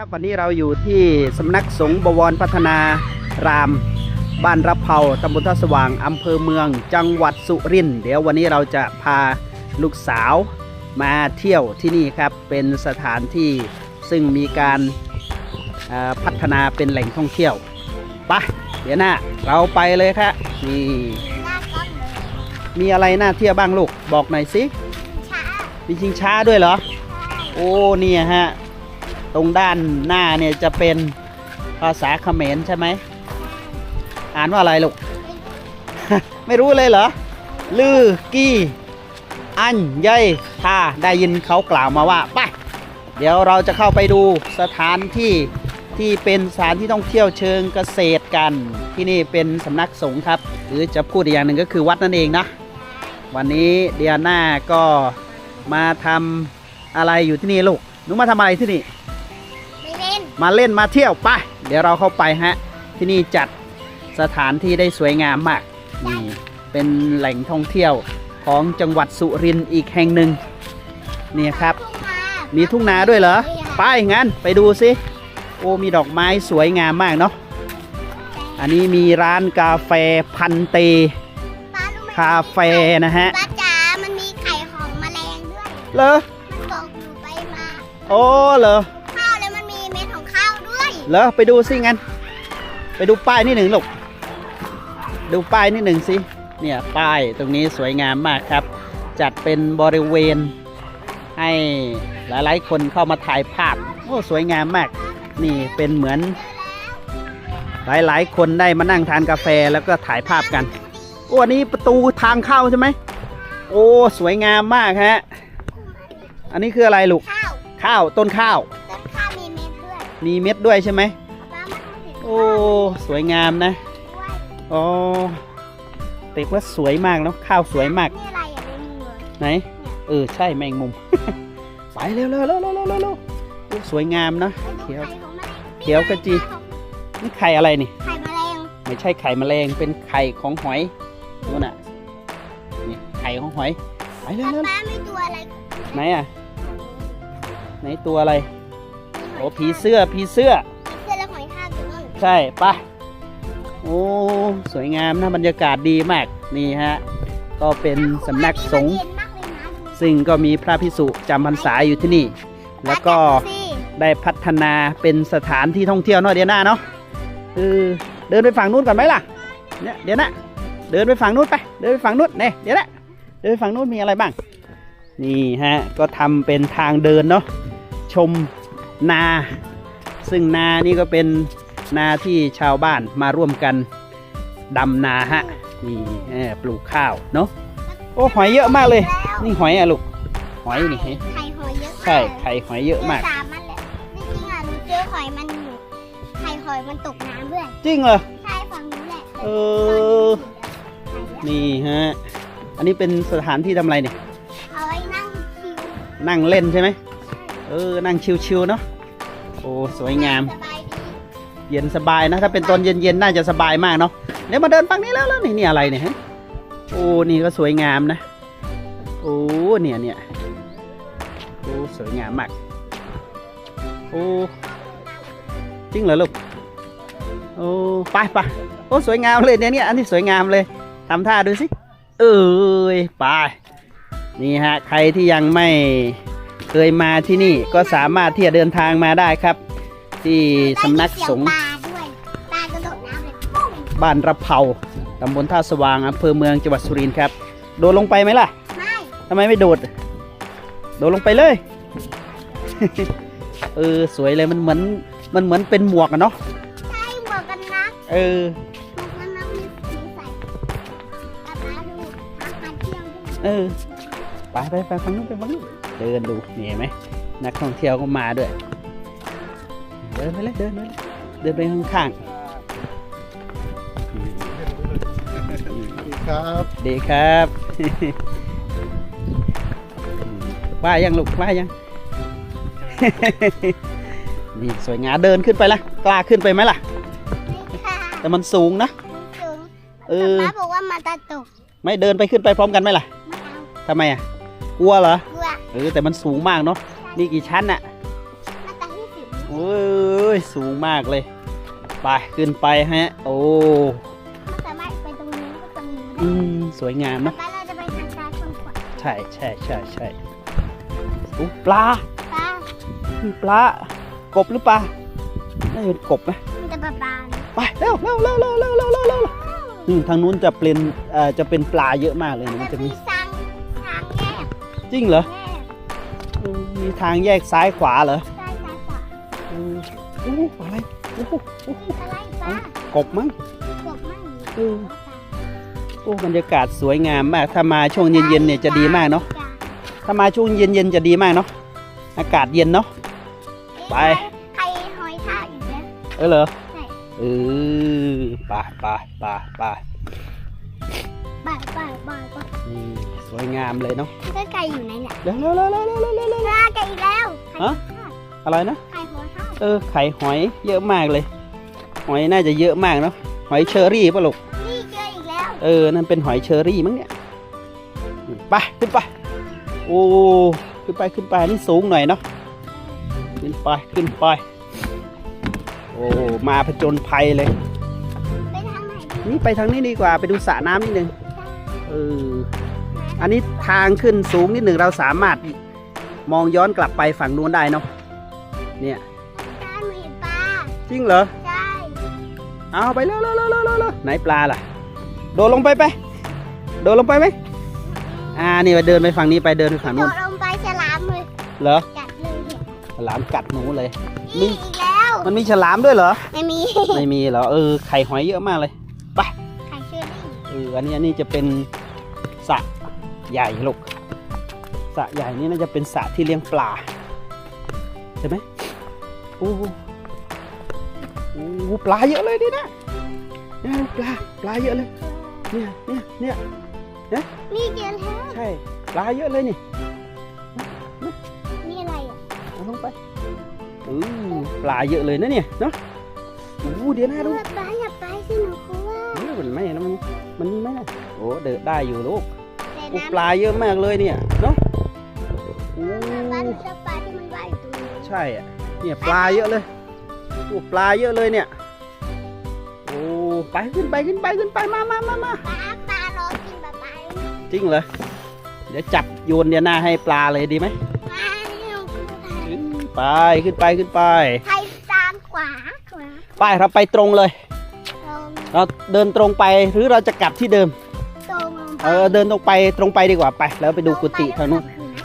ครับวันนี้เราอยู่ที่สำนักสงฆ์บวรพัฒนาราม บ้านรับเผาตำบลท่าสว่างอำเภอเมือง จังหวัดสุรินทร์เดี๋ยววันนี้เราจะพาลูกสาวมาเที่ยวที่นี่ครับเป็นสถานที่ซึ่งมีการเอ่อพัฒนาเป็นแหล่งท่องเที่ยวไปะเดี๋ยวหน้าเราไปเลยครับนี่มีอะไรน่าเที่ยวบ้างลูกบอกหน่อยสิช้ามีชิงช้าด้วยเหรอ โอ้เนี่ยฮะ ตรงด้านหน้าเนี่ยจะเป็นภาษาเขมรใช่ไหม อ่านว่าอะไรลูก ไม่รู้เลยเหรอ ลือกี้ อันเยัยทาได้ยินเขากล่าวมาว่า ไป เดี๋ยวเราจะเข้าไปดูสถานที่ที่เป็นสถานที่ท่องเที่ยวเชิงเกษตรกัน ที่นี่เป็นสำนักสงฆ์ครับ หรือจะพูดอีกอย่างหนึ่งก็คือวัดนั่นเองนะ วันนี้เดียน่าก็มาทำอะไรอยู่ที่นี่ลูกหนูมาทำอะไรที่นี่ ม่เล่นมาเล่นมาเที่ยวไปเดี๋ยวเราเข้าไปฮะ ที่นี่จัดสถานที่ได้สวยงามมากนี่เป็นแหล่งท่องเที่ยวของจังหวัดสุรินทร์อีกแห่งหนึ่งนี่ครับ มีทุ่งนาด้วยเหรอไปงั้นไปดูสิโอ้มีดอกไม้สวยงามมากเนาะอันนี้มีร้านกาแฟพันเตป้ารู้ไหมคาเฟ่นะฮะป้าจ๋ามันมีไข่ของแมลงด้วยเหรอมันตกอยู่ไปมาโอ้เหรอ เหรอไปดูสิงั้น ไปดูป้ายนิดหนึ่งลูกดูป้ายนิดหนึ่งสิเนี่ยป้ายตรงนี้สวยงามมากครับ จัดเป็นบริเวณให้หลายๆ คนเข้ามาถ่ายภาพโอ้สวยงามมาก นี่เป็นเหมือน หลายๆ คนได้มานั่งทานกาแฟแล้วก็ถ่ายภาพกันโอ้อันนี้ประตูทางเข้าใช่ไหมโอ้สวยงามมากฮะอันนี้คืออะไรลูกข้าวข้าวต้นข้าว ม็ดด้วยมีเม็ดด้วยใช่ไหมป้ามาดูสิโอ้สวยงามนะด้วยอ๋อเต็กว่าสวยมากเนาะข้าวสวยมากนี่อะไรอะในมือไหนเออใช่แมงมุม ไปเร็วเร็วเร็วเร็วเร็วเร็วเร็วโอ้สวยงามเนาะเขียวไข่ของแมลงเขียวกระจีนี่ไข่อะไรนี่ไข่แมลงไม่ใช่ไข่แมลงเป็นไข่ของหอยนู่นน่ะนี่ไข่ของหอยไปเร็วป้าเร็วป้าไม่ตัวอะไรไหนอะไหนตัวอะไร โอ้ผีเสื้อผีเสื้อเสื้อและหอยทากอยู่นู่นใช่ปะโอ้สวยงามนะบรรยากาศดีมากนี่ฮะก็เป็นสำนักสงฆ์เย็นมากเลยนะดูซึ่งก็มีพระพิสุจำพรรษาอยู่ที่นี่ แล้วก็ป้าจับดูสิได้พัฒนาเป็นสถานที่ท่องเที่ยวเนาะเดียวหน้าเนาะเออเดินไปฝั่งนู้นก่อนไหมล่ะเนี่ยเดี๋ยวนะเดินไปฝั่งนู้นไป เดินไปฝั่งนู้นเนี่ยเดี๋ยวนะเดินไปฝั่งนู้นมีอะไรบ้าง นี่ฮะ ก็ทำเป็นทางเดินเนาะชม นา ซึ่งนานี่ก็เป็นนาที่ชาวบ้านมาร่วมกันดำนาฮะนี่เออปลูกข้าวเนาะโอ้หอยเยอะมากเลย นี่หอยอะลูกหอยนี่ไข่หอยเยอะมากใช่ไข่หอยเยอะมากจสามมันเลยจริงๆอะหนูเจอหอยมันอยู่ไข่หอยมันตกน้ำด้วยจริงเหรอใช่ฝั่งนู้นแหละเออนี่ฮะอันนี้เป็นสถานที่ทำอะไรเนี่ยเอาไว้นั่งชิวนั่งเล่นใช่ไหม เออ นั่งชิวๆเนาะ โอ้ สวยงามสบายดีเย็นสบายนะ ถ้าเป็นตอนเย็นๆ น่าจะสบายมากเนาะ เดี๋ยวมาเดินฝั่งนี้แล้วแล้วนี่นี่อะไรเนี่ยฮะโอ้ นี่ก็สวยงามนะ โอ้ เนี่ยเนี่ยโอ้ สวยงามมาก โอ้ จริงเหรอลูก โอ้ ไปไปโอ้ สวยงามเลยเนี่ยเนี่ย อันนี้สวยงามเลยทำท่าดูสิ เอ้ย ไป นี่ฮะ ใครที่ยังไม่ เคยมาที่นี่ก็สามารถที่จะเดินทางมาได้ครับ ที่สำนักสงฆ์ได้ยินเสียปลาด้วยปลากระโดดน้ำเลยปุ้งบ้านระเผาตำบลท่าสว่างอำเภอเมืองจังหวัดสุรินทร์ครับ โดดลงไปไหมล่ะ ไม่ทำไมไม่โดด โดดลงไปเลย เออสวยเลยมันเหมือนมันเหมือนเป็นหมวกอะเนาะ ใช่หมวกกันน็อกเออ หมวกกันน็อกมีสีใส่ปลาปลาดูอาหารเที่ยงด้วยเออ ไปไปไปฟังนู้นไปฟังนู้น เดินดูนี่เห็นไหมนักท่องเที่ยวก็มาด้วย เดินไปเลยเดินไปเลยเดินไปข้างๆอืมครับดีครับว่ายังลูกว่ายังนี่สวยงามเดินขึ้นไปละกล้าขึ้นไปไหมล่ะนี่ค่ะแต่มันสูงนะถึงเออป้าบอกว่ามันจะตกไม่เดินไปขึ้นไปพร้อมกันไหมล่ะไม่เอาทำไมอะกลัวเหรอกลัว เออแต่มันสูงมากเนาะนี่กี่ชั้นน่ะมันจะที่สิบโอ้เว้ยสูงมากเลยไปขึ้นไปฮะ โอ้มันสามารถไปตรงนู้นก็ตรงนี้อืได้มสวยงามต่อเนาะไปเราจะไปทางซ้ายทางขวาใช่ใช่ใช่ใช่อู้ปลาป้ามีปลากบหรือปลาน่าจะเป็นกบไหมมันจะปลาปลานะไปเร็วเร็วเร็วเร็วเร็วเร็วเร็วเร็วอืมทางนู้นจะเป็นเอ่อจะเป็นปลาเยอะมากเลยนะมัมันนจะจะมีมีทางทางแยกจริงเหรอแยกอื มมีทางแยกซ้ายขวาเหรอซ้ายซ้ายขวาอืมอู้อะไรอู้หูอู้หูอะไรป้ากบมั้งกบมั่งเออโอ้บรรยากาศสวยงามมาก ถ้ามาช่วงเย็นๆเนี่ยจะดีมากเนาะถ้ามาช่วงเย็นๆจะดีมากเนาะอากาศเย็นเนาะไปใครหอยทากอีกแล้วเออเหรอใช่เออไปไปไปไปบ่ายบ่ายบ่ายบ่ายนี่ส วยงามเลยเนาะก็ไก่อยู่ไหนเนี่ยเร็วเร็วๆร็วเร็วเร็วเร็วเร็วไก่อีกแล้วฮะอะไรนะไข่หอยเออไข่หอยเยอะมากเลย หอยน่าจะเยอะมากเนาะหอยเชอรี่ป่ะลูกนี่เจออีกแล้วเออนั่นเป็นหอยเชอรี่มั้งเนี่ยไปขึ้นไปโอ้ขึ้นไปขึ้นไปนี่สูงหน่อยเนาะขึ้นไปขึ้นไปโอ้มาผจญภัยเลยไปทางไหนนี่ไปทางนี้ดีกว่าไปดูสระน้ำนิดนึงเออ อันนี้ทางขึ้นสูงนิดหนึ่งเราสามารถมองย้อนกลับไปฝั่งนู้นได้เนาะเนี่ยตาหนูเห็นปลาจริงเหรอใช่เอาไปเร็วเร็วเร็วเร็วเร็วเร็วไหนปลาล่ะ โดดลงไปไปโดดลงไปไหมอ่านี่ไปเดินไปฝั่งนี้ไปเดินไปฝั่งโดนู้นดลงไปฉลามเลยเหรอกัดเลยเนี่ยฉลามกัดหนูเลยมีนี่อีกแล้วมันมีฉลามด้วยเหรอ ไม่มีไม่มีเหรอเออไข่หอยเยอะมากเลยไข่เชอรี่เอออันนี้อันนี้จะเป็นสระ ใหญ่ลูกสระใหญ่นี่น่าจะเป็นสระที่เลี้ยงปลาใช่ไหมโอ้โหโอ้โหปลาเยอะเลยดินะเนี่ยปลาปลาเยอะเลย เนี่ยเนี่ยเนี่ยนี่เจอแล้วใช่ปลาเยอะเลยนี่นี่อะไรอะเอาลงไปอือปลาเยอะเลยนะเนี่ยเนาะโอ้โหเดี๋ยวนะดูเออปลาอย่าไปสิหนูกลัวเออมันไม่แล้วมันมันไม่นะโอ้เดินได้อยู่ลูกแต่ โอ้น้ำปลาเยอะมากเลยเนี่ยเนาะโอ้ปลาหนูจะปลาที่มันว่ายอยู่ตรงนี้ใช่อะเนี่ยปลาเยอะเลยโอ้ปลาเยอะเลยเนี่ยโอ้ไปขึ้นไปขึ้นไปขึ้นไปมามามามาปลาปลารอกินปลาปลาจริงเหรอเดี๋ยวจับโยนเดี๋ยวหน้าให้ปลาเลยดีไหมปลาเนี่ยหนูกลัวไปขึ้นไปขึ้นไปไข่ตามขวาขวาไปเราไปตรงเลยตรงเราเดินตรงไปหรือเราจะกลับที่เดิมตรงลงไป เออเดินตรงไปตรงไปดีกว่าไป แล้วไปดูกุฏิทางนู้น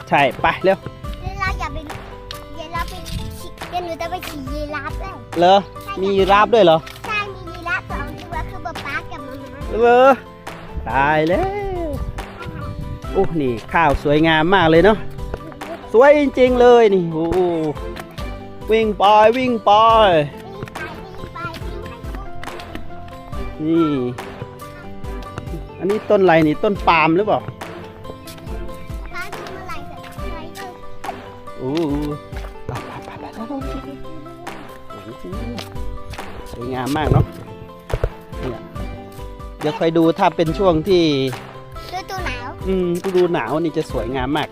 ใช่ไปเร็วเดี๋ยวเราอย่าไปเดี๋ยวเราไปขี่เดี๋ยวหนูจะไปขี่ยีราฟด้วยเหรอมีราบด้วยเหรอใช่มียีราฟสองตัวคือป๊าป๊ากับมาม่าเหรอตายแล้วโอ้นี่ข้าวสวยงามมากเลยเนาะสวยจริงๆเลยนี่โอ้โหวิ่งไปวิ่งไปวิ่งไปวิ่งไปวิ่งไปปุ๊บนี่ อันนี้ต้นอะไรนี่ต้นปาล์มหรือเปล่าป๊าดูเมื่อไร่เสร็จไหนก็โอ้โหไปไปไปไปสวยงามมากเนาะเนี่ยเดี๋ยวคอยดูถ้าเป็นช่วงที่ ฤดูหนาวอืมฤดูหนาวนี่จะสวยงามมาก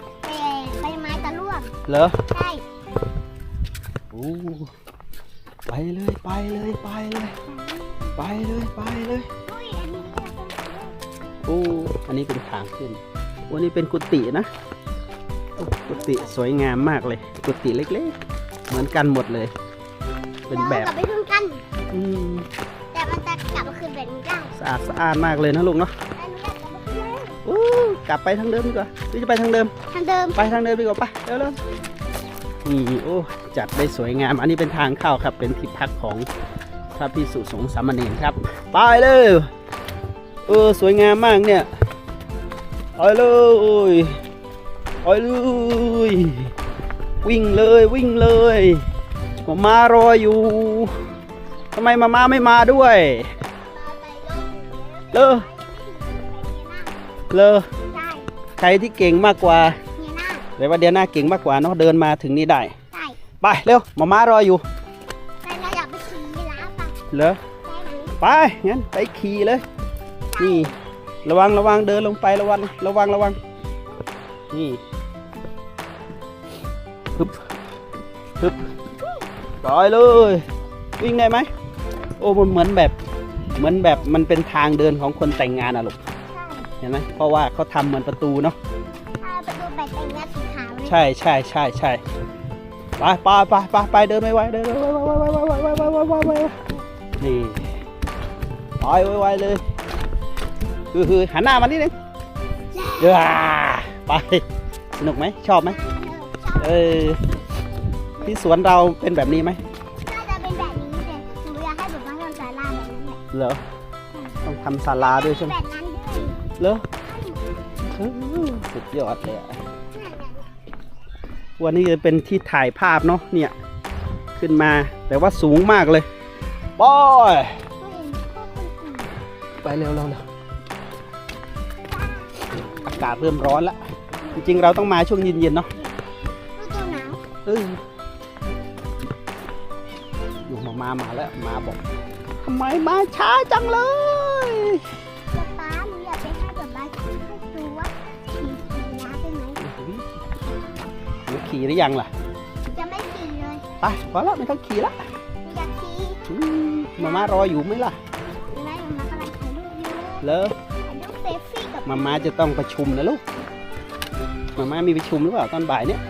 ใบไม้จะร่วงเหรอใช่โอ้ไปเลยไปเลยไปเลย ไปเลยไปเลย อุ้ยอันนี้ โอ้อันนี้เป็นทางขึ้นโอ้นี่เป็นกุฏินะโอ้กุฏิสวยงามมากเลย กุฏิเล็กๆ เหมือนกันหมดเลย เป็นแบบเรากลับไปทุ่งกัน อืมแต่มันจะกลับมาคืนแบบนี้ได้สะอาดสะอาดมากเลยนะลูกเนาะแต่หนูอยากกลับมาคืนเลยโอ้กลับไปทางเดิมดีกว่าหรือจะไปทางเดิม ทางเดิม ไปทางเดิมดีกว่าไปเร็วเร็วนี่โอ้จัดได้สวยงาม อันนี้เป็นทางเข้าครับ เป็นที่พักของพระพิสุสงฆ์สามเณรครับ ไปเลย เออสวยงามมากเนี่ยไปเลยไปเลยวิ่งเลยวิ่งเลยมามารออยู่ทำไมมามาไม่มาด้วยเลอเลอใช่ใครที่เก่งมากกว่าเนี่ยหน้าแต่ว่าเดียน่าเก่งมากกว่าเนาะเดินมาถึงนี่ได้ใช่ไปเร็วมามารออยู่แต่เราอยากไปขี่ยีราฟอะเหรอได้ไหมไปงั้นไปขี่เลย นี่ ระวังระวังเดินลงไประวังระวังระวัง นี่ฮึบฮึบปล่อยเลย วิ่งได้ไหม โอ้ มันเหมือนแบบ เหมือนแบบมันเป็นทางเดินของคนแต่งงานอะลูกใช่เห็นไหมเพราะว่าเขาทำเหมือนประตูเนาะถ้าประตูแบบแต่งงานสีขาวเลยใช่ใช่ใช่ใช่ไปไปไปไปไปเดินไม่ไหวเดินไวไวไวไวไวไวไวไวไวไวไวนี่ไปไวไวเลย คือคือหันหน้ามานิดนึงเดี๋ยวไปสนุกไหมชอบไหมชอบเออที่สวนเราเป็นแบบนี้ไหมน่าจะเป็นแบบนี้แต่หนูอยากให้แบบว่าทำศาลาแบบนั้นแหละเหรอต้องทำศาลาด้วยใช่ไหมแบบนั้นด้วยเหรอเออสุดยอดเลยอะวันนี้จะเป็นที่ถ่ายภาพเนาะเนี่ย ขึ้นมาแต่ว่าสูงมากเลยบอย ไปเร็วเร็วเร็วอากาศเริ่มร้อนแล้วจริงๆเราต้องมาช่วงเย็นๆเนาะฤดูหนาวเอออยู่มามามาแล้วมาบอกทำไมมาช้าจังเลยป๊าป๊าหนูอยากไปให้แบบว่าให้ดูว่าขี่ขี่น้ำได้ไหมหนูขี่หรือยังล่ะจะไม่ขี่เลยไปพอแล้วไม่ต้องขี่ละหนูอยากขี่อืมมามารออยู่ไหมล่ะหนูได้มากำลังถ่ายรูปอยู่เลอถ่ายรูปเซลฟี่กับ มาม่าจะต้องประชุมนะลูก มาม่ามีประชุมหรือเปล่าตอนบ่ายเนี่ย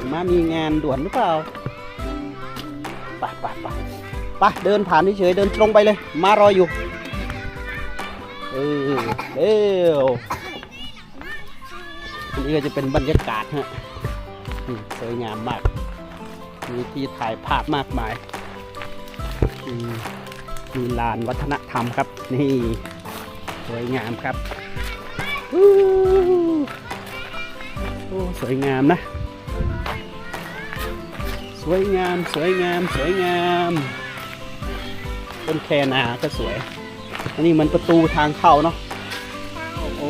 มาม่ามีงานด่วนหรือเปล่าไปไปไปไปเดินผ่านเฉยเดินตรงไปเลย มารออยู่ เออเร็วอันนี้ก็จะเป็นบรรยากาศฮะสวยงามมาก มีที่ถ่ายภาพมากมาย อืม มีลานวัฒนธรรมครับ นี่สวยงามครับโอ้สวยงามนะ สวยงาม สวยงาม สวยงามต้นแคนาก็สวย อันนี้มันประตูทางเข้าเนาะโอ้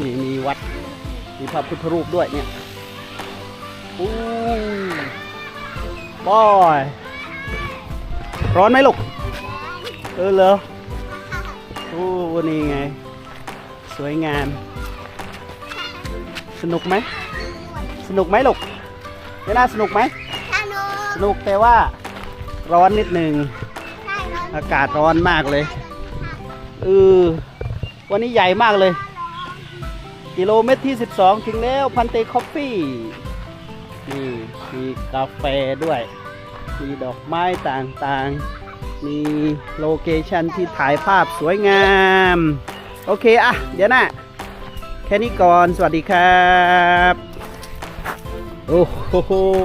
นี่มีวัด มีพระพุทธรูปด้วยเนี่ยโอ้บอย ร้อนไหมลูก เออเหรอโอ้นี่ไง สวยงาม สนุกไหม สนุกไหมลูกไม่น่าสนุกไหมถ้าหนูสนุกแต่ว่าร้อนนิดหนึ่งใช่หนูอากาศร้อนมากเลย เออ วันนี้ใหญ่มากเลย กิโลเมตรที่ 12 ถึงแล้วพันเตคอฟฟี่ นี่มีกาแฟด้วย มีดอกไม้ต่างๆ มีโลเคชันที่ถ่ายภาพสวยงาม โอเคอะเดี๋ยวนะแค่นี้ก่อน สวัสดีครับ โอ้โห